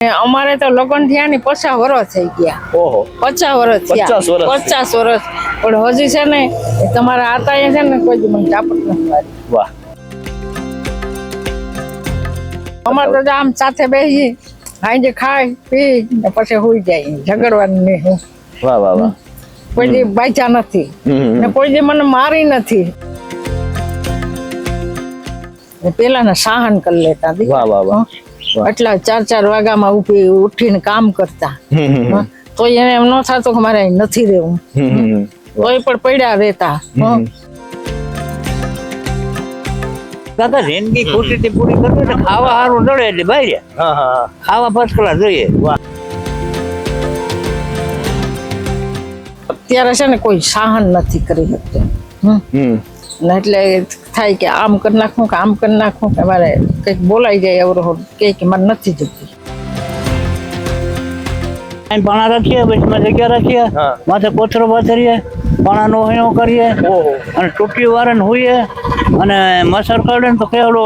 અમારે તો લગ્ન થયા ને પચાસ વર્ષ થઈ ગયા. ઓહો. પચાસ વર્ષ થયા. પચાસ વર્ષ પણ હજી છે ને તમારા આતા છે ને કોઈ મને ચાપટ નથી વાહ. અમારે તો આમ સાથે બેસી સાંજે ખાય પી ને પછી હોઈ જાય. ઝઘડવાનું નહીં હું. વાહ વાહ વાહ. કોઈ દી બાચા નથી. ને કોઈ દી મને મારી નથી. ને પેલાના સહન કરી લેતા. વાહ વાહ વાહ. એટલા ચાર ચાર વાગ્યામાં ઊભી ઉઠીને કામ કરતા. તો એને એમ ન થતું કે મારે અહીં નથી રહેવું. તોય પણ પડ્યા રહેતા. કાકા જિંદગી ખુશીથી પૂરી કરવી ને ખાવા સારું નડે એટલે બહાર હા હા. હા. ખાવા ફર્સ્ટ ક્લાસ જોઈએ. અત્યારે છે ને કોઈ સહન નથી કરી શકતું. હમ. એટલે થાય કે આમ કરી નાખું કે આમ કરી નાખું કે મારે કંઈક બોલાઈ જાય એવરો કે કે મને નથી જતી. અહીં પાણા રાખીએ વચમાં જગ્યા રાખીએ? માથે કોથરો પાથરીએ પાણાનો હયો કરીએ ઓહો. અને ટૂંકી વારન હોઈએ અને મસર કાઢે તો કેવડો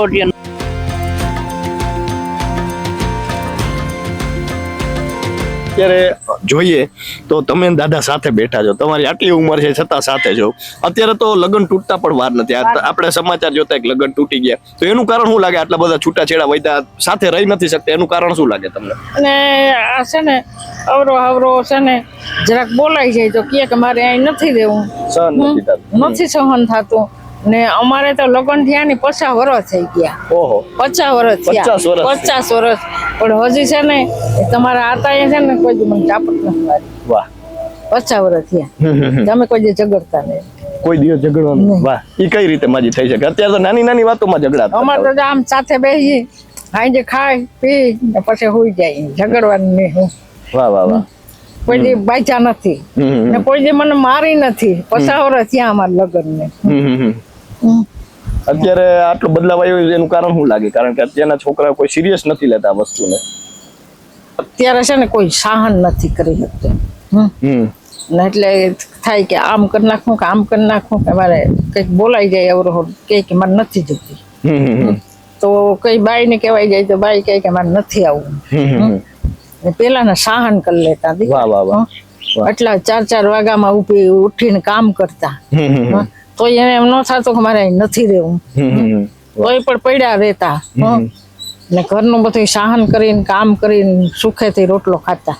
અત્યારે જોઈએ તો તમે દાદા સાથે બેઠા છો. તમારી આટલી ઉંમર છે છતાં સાથે છો. અત્યારે તો લગ્ન તૂટતા પણ વાર નથી. આપણે સમાચાર જોતા એક લગ્ન તૂટી ગયા. તો એનું કારણ શું લાગે? આટલા બધા છૂટાછેડા વૈદા સાથે રહી નથી શકતા. એનું કારણ શું લાગે તમને? અને આ છે ને અવરો અવરો છે ને જરાક બોલાઈ જાય તો કે મારે અહીં નથી દેવું સહન નથી સહન થતું. ને અમારે તો લગ્ન થયા ને પચાસ વર્ષ થઈ ગયા. ઓહો. પચાસ વર્ષ થયા. 50 વર્ષ. પચાસ વર્ષ પણ હજી છે ને તમારા આતા છે ને કોઈ મને ચાપટ નથી મારી. વાહ. પચાસ વર્ષ થયા. તમે કોઈ દી ઝઘડતા નહીં. કોઈ દિવસ ઝઘડવાનું? વાહ. એ કઈ રીતે માજી થઈ શકે? અત્યારે તો નાની નાની વાતોમાં ઝઘડા અમારે તો આમ સાથે બેસી સાંજે ખાય પી ને પછી હોઈ જાય. ઝઘડવાનું નહીં હું. વાહ વાહ વાહ. કોઈ દી બાચા નથી. ને કોઈ દી મને મારી નથી. પચાસ વર્ષ થયા અમારા લગ્ન ને. અત્યારે આટલો બદલાવ આવ્યો એનું કારણ શું લાગે? કારણ કે અત્યારના છોકરા કોઈ સિરિયસ નથી લેતા આ વસ્તુને. અત્યારે છે ને કોઈ સહન નથી કરી શકતું. ને એટલે થાય કે આમ કરી નાખું કે આમ કરી નાખું કે મારે કંઈક બોલાઈ જાય અવરોહ કે કે મારે નથી જતી. તો કઈ બાઈ ને કહેવાય જાય તો બાઈ કહે કે મારે નથી આવવું હમ. ને સહન કરી લેતા. એટલા ચાર ચાર વાગ્યામાં ઊભી ઉઠીને કામ કરતા. તો એને એમ ન થતું કે મારે નથી રહેવું. કોઈ. પણ પડ્યા રહેતા. ને ઘરનું બધું સહન કરીને કામ કરીને સુખેથી રોટલો ખાતા.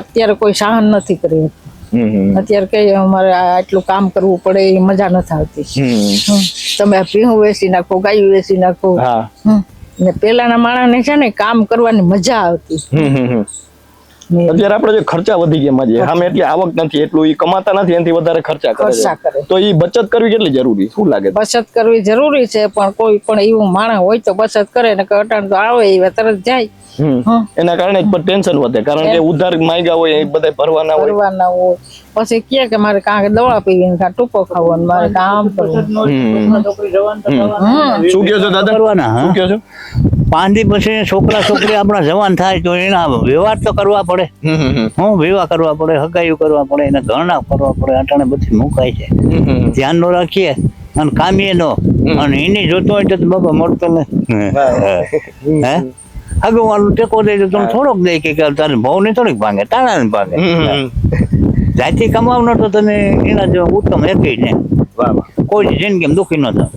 અત્યારે કોઈ સહન નથી કરી. અત્યારે કઈ અમારે આટલું કામ કરવું પડે એ મજા નથી આવતી. તમે ભીહું વેચી નાખો ગાયું વેચી નાખો. ને પેલાના માણસ ને છે ને કામ કરવાની મજા આવતી. અત્યારે આપણે જે ખર્ચા વધી ગયા છે સામે એટલી આવક નથી એટલું એ કમાતા નથી એનાથી વધારે ખર્ચા કરે છે. તો એ બચત કરવી કેટલી જરૂરી? શું લાગે બચત કરવી જરૂરી છે પણ કોઈ પણ એવું માણસ હોય તો બચત કરે ને અટાણ તો આવે એ તરત જાય. એના કારણે ટેન્શન વધે કારણ કે ઉધાર માંગ્યા હોય એ બધા ભરવાના હોય. કરવાના હોય. પછી કે કે મારે કાં દવા પીવી કાં ટૂંકો ખાવો ને મારે કામ કરવું. શું કહો છો દાદા? કરવાના શું કહો છો? પાંદી પછી છોકરા છોકરી આપણા જવાન થાય તો એના વ્યવહાર તો કરવા પડે. હું વિવાહ કરવા પડે હગાયું કરવા પડે એને ઘરણા કરવા પડે અટાણે બધી મુકાય છે. ધ્યાન નો રાખીએ અને કામીએ નો. અને એની જોતો હોય તો બાબા મળતો ને. હે. હગવાનું ટેકો દે તો તમે થોડોક દે કે તારે ભાવ ને થોડીક ભાંગે તારા ને ભાંગે. જાતિ કમાવનો તો તમે એના જો ઉત્તમ એકેય ને કોઈ જિંદગી દુઃખી ન થાય.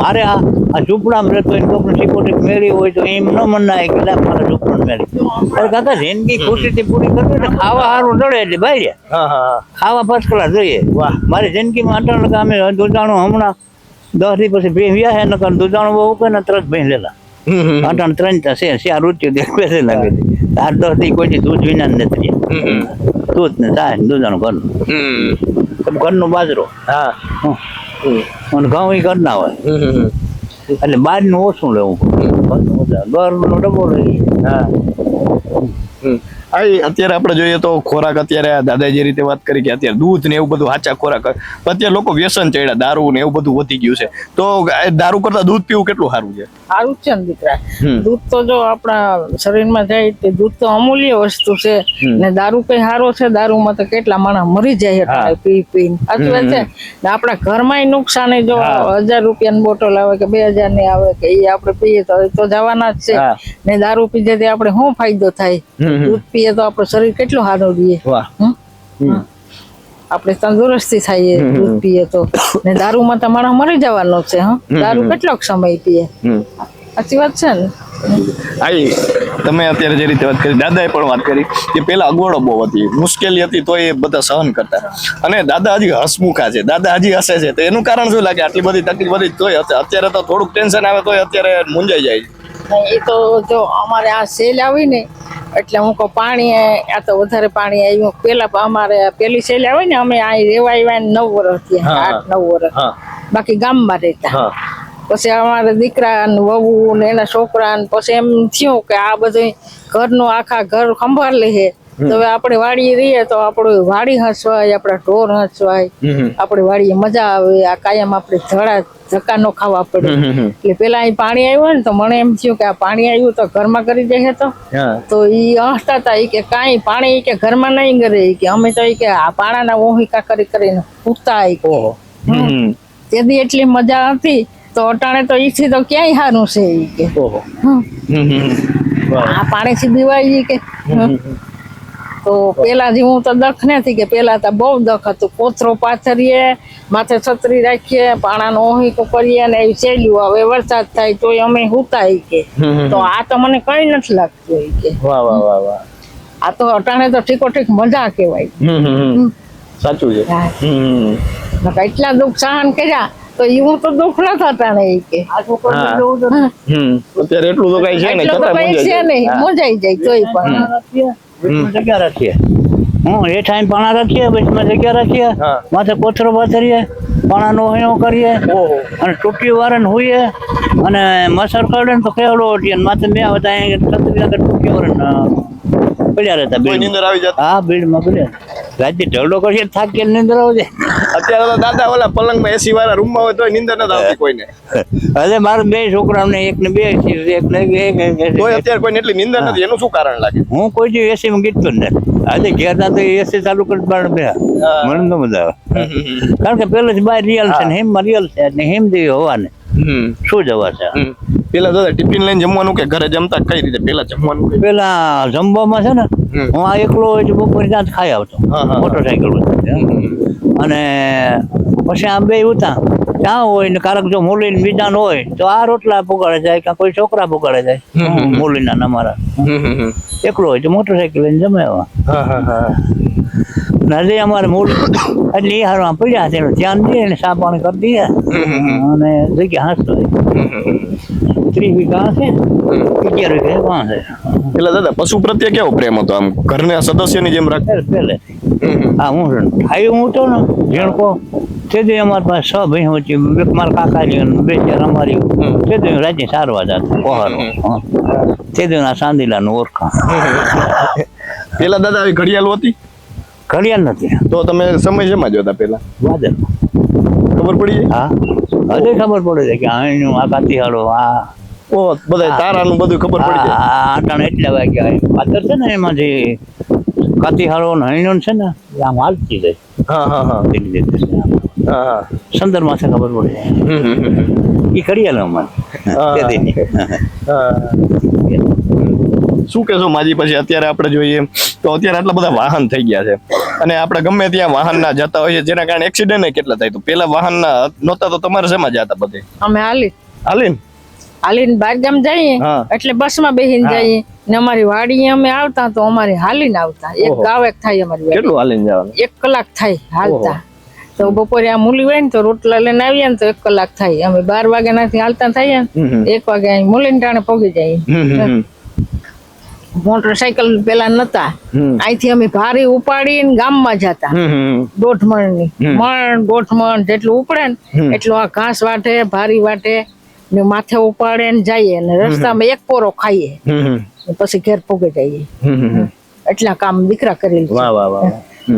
મારે આ આ ઝૂંપડામાં રહેતો હોય કોઈને મેળવી હોય તો એમ ન મનાય કે લા મારે ઝૂંપડું મેળવી. અરે કાકા જિંદગી ખુશીથી પૂરી કરવી એટલે ખાવા સારું નડે એટલે હા. ખાવા ફર્સ્ટ ક્લાસ જોઈએ. વાહ. મારી જિંદગીમાં અટાણ અમે દૂધાણું હમણાં દસથી પછી ભેં વ્યા હે નકર દૂધાણું બહુ કે ને તરત ભેં લેલા. અટાણ ત્રણ છે ચાર રૂપિયો દેખ છે લાગે. આઠ દસથી કોઈ દૂધ વિના નથી. દૂધ ને થાય ને દૂધાણું ઘરનું હમ. ઘરનું બાજરો. હા. અને ઘઉં ઈ ઘરના હોય. એટલે બહારનું ઓછું લેવું. ઘરનું ડબ્બો લઈ હા. આ અત્યારે આપણે જોઈએ તો ખોરાક અત્યારે આ જે રીતે વાત કરી કે અત્યારે દૂધ ને એવું બધું સાચા ખોરાક અત્યારે લોકો વ્યસન ચડ્યા દારૂ ને એવું બધું વધી ગયું છે. તો દારૂ કરતા દૂધ પીવું કેટલું સારું છે? સારું છે ને દીકરા. દૂધ તો જો આપણા શરીરમાં જાય તે દૂધ તો અમૂલ્ય વસ્તુ છે. ને દારૂ કઈ સારો છે? દારૂમાં તો કેટલા માણસ મરી જાય પી પીને. સાચી છે? ને આપણા ઘરમાં નુકસાન જો હજાર રૂપિયાની બોટલ આવે કે બે હજારની આવે કે એ આપણે પીએ તો જવાના જ છે. ને દારૂ પીજે આપણે શું ફાયદો થાય? દૂધ પીએ તો આપણું શરીર કેટલું સારું રહીએ. આપણે તંદુરસ્તી થઈએ દૂધ પીએ તો. ને દારૂમાં તો માણસ મરી જવાનો છે હા? દારૂ કેટલોક સમય પીએ. સાચી વાત છે ને? આઈ તમે અત્યારે જે રીતે વાત કરી દાદાએ પણ વાત કરી કે પેલા અગવડો બહુ હતી મુશ્કેલી હતી તો એ બધા સહન કરતા. અને દાદા હજી હસમુખા છે દાદા હજી હસે છે તો એનું કારણ શું લાગે? આટલી બધી તકલીફ હતી તોય અત્યારે તો થોડુંક ટેન્શન આવે તોય અત્યારે મૂંઝાઈ જાય એ તો જો અમારે આ સેલ આવી ને એટલે હું કહું પાણી આ તો વધારે પાણી આવ્યું પેલા અમારે પેલી સેલ આવે ને અમે આ રેવા આવ્યા નવ વર્ષ થયા આઠ નવ વર્ષ બાકી ગામમાં રહેતા. પછી અમારે દીકરા ને વહુ ને એના છોકરા ને પછી એમ થયું કે આ બધું ઘરનું આખા ઘર સંભાળ લે તો હવે આપણે વાડીએ રહીએ તો આપણું વાડી હસવાય આપણા ઢોર હસવાય. આપણે વાડીએ મજા આવે આ કાયમ આપણે ધડા ધક્કા નો ખાવા પડે. એટલે પેલા અહીં પાણી આવ્યું ને તો મને એમ થયું કે આ પાણી આવ્યું તો ઘરમાં કરી દે તો. તો એ હસતા હતા ઈ કે કાંઈ પાણી કે ઘરમાં નહીં કરે કે અમે તો એ કે આ પાણાના ઓહિકા કરી કરીને ફૂટતા હમ. તેથી એટલી મજા હતી તો અટાણે તો ઈથી તો ક્યાંય સારું છે એ કે. ઓહો. આ પાણીથી દીવાય કે. તો પેલા જેવું તો દખ નથી કે પેલા તો બહુ દખ હતું. કોથરો પાથરીએ માથે છત્રી રાખીએ પાણાનો ઓહિકો કરીએ ને એવી સહેલું હવે વરસાદ થાય તો અમે હુતા કે. તો આ તો મને કઈ નથી લાગતું કે. વાહ વાહ વાહ વાહ. આ તો અટાણે તો ઠીકો ઠીક મજા કહેવાય. હમ. સાચું છે. એટલા દુઃખ સહન કર્યા તો એવું તો દુઃખ ન થતા ને કે. હા. અત્યારે એટલું તો કઈ છે ને એટલું તો છતાં કઈ છે મૂંઝાઈ નહીં. મોજાઈ જાય તોય પણ. જગ્યા રાખીએ. હું એ ટાઈમ પાણા રાખીએ બેટમાં જગ્યા રાખીએ. માથે કોથરો પાથરીએ પાણાનો ઓહ્યો કરીએ. ઓહો. અને ટૂંકી વારન હોઈએ અને મસર કરડે ને તો કેવડો ઓટીએ અને માથે બે બધા અહીંયા ટૂંકી વારન પડ્યા રહેતા બિલ્ડ આવી જતી? હા બિલ્ડમાં પડ્યા. રાતે ઢગલો કરીએ થાકીએ નીંદર આવજે. અત્યારે તો દાદા ઓલા પલંગમાં એસી વાળા રૂમમાં હોય તો નિંદર નથી આવતી કોઈને. અરે મારે બે છોકરાઓને એક ને બે એક ને એક કોઈ અત્યારે કોઈને એટલી નિંદર નથી એનું શું કારણ લાગે? હું કોઈ જે એસી માં ગીતતો ને આજે ઘેર ના તો એસી ચાલુ કરી બાર બે મને તો મજા આવે. કારણ કે પેલો જ બાય રિયલ છે ને હેમ રિયલ છે ને હેમ જેવી હોવાને. શું જવા છે. પેલા દાદા ટિફિન લઈને જમવાનું કે ઘરે જમતા કઈ રીતે? પેલા જમવાનું પેલા જમવામાં છે ને હું આ એકલો હોય તો બપોરે ત્યાં જ ખાઈ આવતો. મોટરસાઇકલ અને પછી આ બે ઉતા. ત્યાં હોય ને કારક જો મૂલી બીજા હોય તો આ રોટલા પુગાડે જાય કે કોઈ છોકરા પુગાડે જાય. મૂલીના અમારા મારા. એકલો હોય તો મોટરસાઇકલ લઈને જમે હા હા હા. નદી અમારે મૂળ એટલે એ હારમાં પડ્યા છે એનું ધ્યાન દઈએ ને સા પાણી કરી દઈએ. અને જગ્યા હાંસતો ત્રીસ વીઘા હશે અગિયાર વીઘા પાંચ એટલે દાદા પશુ પ્રત્યે કેવો પ્રેમ હતો આમ? ઘરના સદસ્યની જેમ રાખે પહેલે પહેલે હા હું છું. હું તો ને ઝીણકો. તે દી અમારી પાસે છ ભાઈ વચ્ચે એક મારા અને બે ચાર અમારી તે દી રાજ્ય સારવાર હતા. તે દી સાંદીલાનું ઓળખાણ. પેલા દાદા આવી ઘડિયાળ હતી? ઘડિયાળ નથી. તો તમે સમય જમા જોતા પેલા? વાદળ. ખબર પડી હા. અરે ખબર પડે છે કે અહીંનું આ કાતીહાળો આ ઓ બધા તારાનું બધું ખબર પડી જાય. આટાણે એટલા વાગ્યા પાત્ર છે ને એમાં જે કાતીહાળો ને હૈણો છે ને એ આમ હાલતી જાય હા હા હા. ધીરે ધીરે. સંદર માથે ખબર પડે. એ ઘડિયાળ અમારે. શું કહેશો માજી? પછી અત્યારે આપણે જોઈએ તો અત્યારે આટલા બધા વાહન થઈ ગયા છે. અને આપણે ગમે ત્યાં વાહન ના જતા હોઈએ જેના કારણે એક્સિડન્ટ કેટલા થાય. તો પેલા વાહનના નહોતા તો તમારે શેમાં જતા બધે? અમે હાલી. હાલીને? હાલીને બાર ગામ જઈએ એટલે બસમાં બેસીને જઈએ. ને અમારી વાડી અમે આવતા તો અમારે હાલીને આવતા. એક ગાવ એક થાય અમારી કેટલું હાલીને જવાનું? એક કલાક થાય હાલતા. તો બપોરે આ મૂલી હોય ને તો રોટલા લઈને આવીએ ને તો એક કલાક થાય. અમે બાર વાગ્યા નાથી હાલતા થઈએ ને. એક વાગે અહીં મૂલીને ટાણે પગી જઈએ. હમ. મોટરસાયકલ પેલા નતા. અહીંથી અમે ભારી ઉપાડીને ગામમાં જતા. દોઢ મણની મણ દોઢ મણ જેટલું ઉપડે ને. એટલું આ ઘાસ વાટે ભારી વાટે ને માથે ઉપાડે ને જઈએ ને રસ્તામાં એક પોરો ખાઈએ. પછી ઘેર પોગે જઈએ. એટલા કામ દીકરા કરી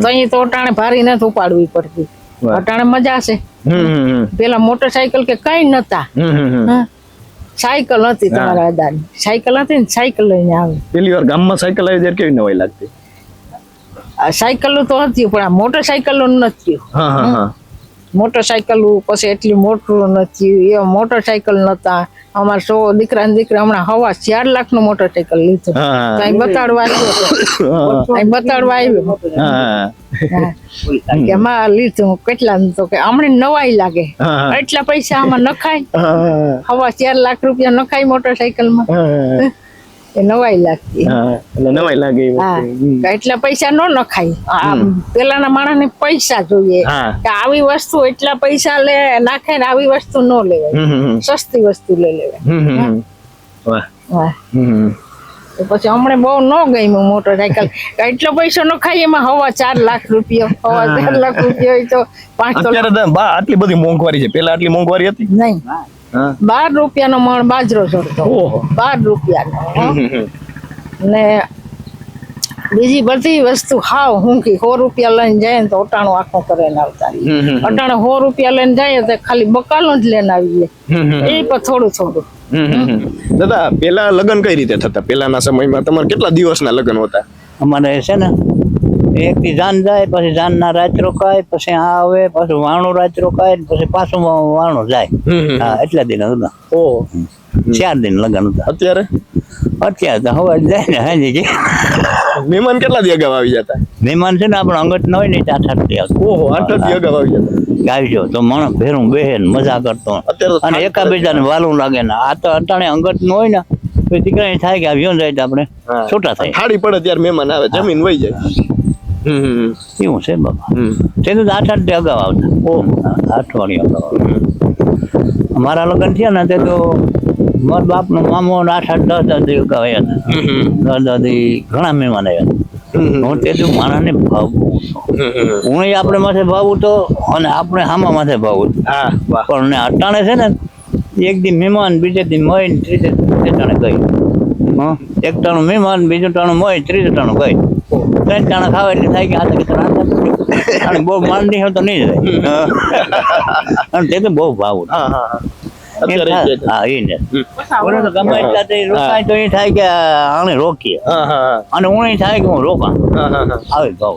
તો અહીં તો અટાણે ભારી નથી ઉપાડવી પડતી. અટાણે મજા છે. પેલા મોટરસાયકલ કે કઈ નતા. સાયકલ હતી તમારા દાદાની સાયકલ હતી ને સાયકલ લઈને આવે. પેલી વાર ગામમાં સાયકલ આવી ત્યારે કેવી નવાઈ લાગતી? આ સાયકલો તો હતી પણ આ મોટરસાયકલો નથી હા હા હા. મોટરસાયકલ પછી એટલી મોટું નથી એ મોટરસાયકલ નતા. અમારા સો દીકરા ને દીકરા હમણાં હવા ચાર લાખનું મોટરસાયકલ લીધું. અહીં બતાડવા આવ્યો અહીં બતાડવા આવ્યો. કે માં લીધું કેટલા તો કે હમણાં નવાઈ લાગે. એટલા પૈસા આમાં નખાય. હવા ચાર લાખ રૂપિયા નખાય મોટરસાયકલમાં એ નવાઈ લાગતી. એટલે નવાઈ લાગે. એટલા પૈસા ન નખાય. આ પેલાના માણસને પૈસા જોઈએ કે આવી વસ્તુ એટલા પૈસા લે નાખે ને આવી વસ્તુ ન લેવાય. સસ્તી વસ્તુ લઈ લેવાય. વાહ. પછી હમણાં બહુ ન ગમ્યું મોટરસાયકલ. એટલો પૈસો નો ખાઈ એમાં હવા ચાર લાખ રૂપિયો હવા ચાર લાખ રૂપિયો હોય તો પાંચ આટલી બધી મોંઘવારી છે. પેલા આટલી મોંઘવારી હતી? નહીં. બાર રૂપિયાનો મણ બાજરો ચડતો બાર રૂપિયાનો. ને બીજી બધી વસ્તુ હાવ હુંકી સો રૂપિયા લઈને જાય તો અટાણું આખું કરીને આવતા અટાણું સો રૂપિયા લઈને જાય તો ખાલી બકાલો જ લઈને આવીએ. એ પણ થોડું થોડું. દાદા પેલા લગ્ન કઈ રીતે થતા? પેલાના સમયમાં તમારે કેટલા દિવસના લગ્ન હતા? અમારે છે ને એક દી જાન જાય પછી જાનના રાત રોકાય પછી આ આવે પછી વાણું રાત રોકાય પછી પાછું વાણું જાય. હા એટલા દિન હતા. ઓ. ચાર દિન લગન હતા. અત્યારે? અત્યારે તો હવે જાય ને હાજી મહેમાન કેટલા દી અગાઉ આવી જતા? મહેમાન છે ને આપણે અંગત ન હોય ને ત્યાં આવતો ઓહો આઠ દી અગાઉ આવી જતા. ગાવજો તો મણ ભેરું બેહે ને મજા કરતો અને એકાબીજાને વાલું લાગે ને. આ તો અટાણે અંગત ન હોય ને તો દીકરા થાય કે આવ્યો જાય આપણે છોટા થાય. ખાડી પડે ત્યારે મહેમાન આવે જમીન વહી જાય. એવું છે બાબા તે તો આઠ આઠ અગાઉ આવતા. અઠવાડિયા અગાઉ અમારા મારા લગ્ન થયા ને તે તો મારા બાપનો મામો આઠ આઠ દસ દસ દી અગાઉ આવ્યા હતા. દસ દસ ઘણા મહેમાન આવ્યા. હું તે તો માણસને ભાવવું. હું આપણે માથે ભાવું તો અને આપણે હામા માથે ભાવું પણ ને અટાણે છે ને એક દી મહેમાન બીજે દી મય ત્રીજે ત્રીજે ટાણે ગઈ. એક ટાણું મહેમાન બીજું ટાણું મળી ત્રીજે ટાણું ગઈ. ત્રણ ટાણા ખાવા એટલે થાય કે આ તો કે અને બહુ માંડી હોય તો નહીં જાય અને તે તો બહુ ભાવું હા એ. ને. તો ગમે એટલા તે રોકાય તો એ થાય કે આને રોકીએ. અને હું થાય કે હું રોકા આવે ભાવ.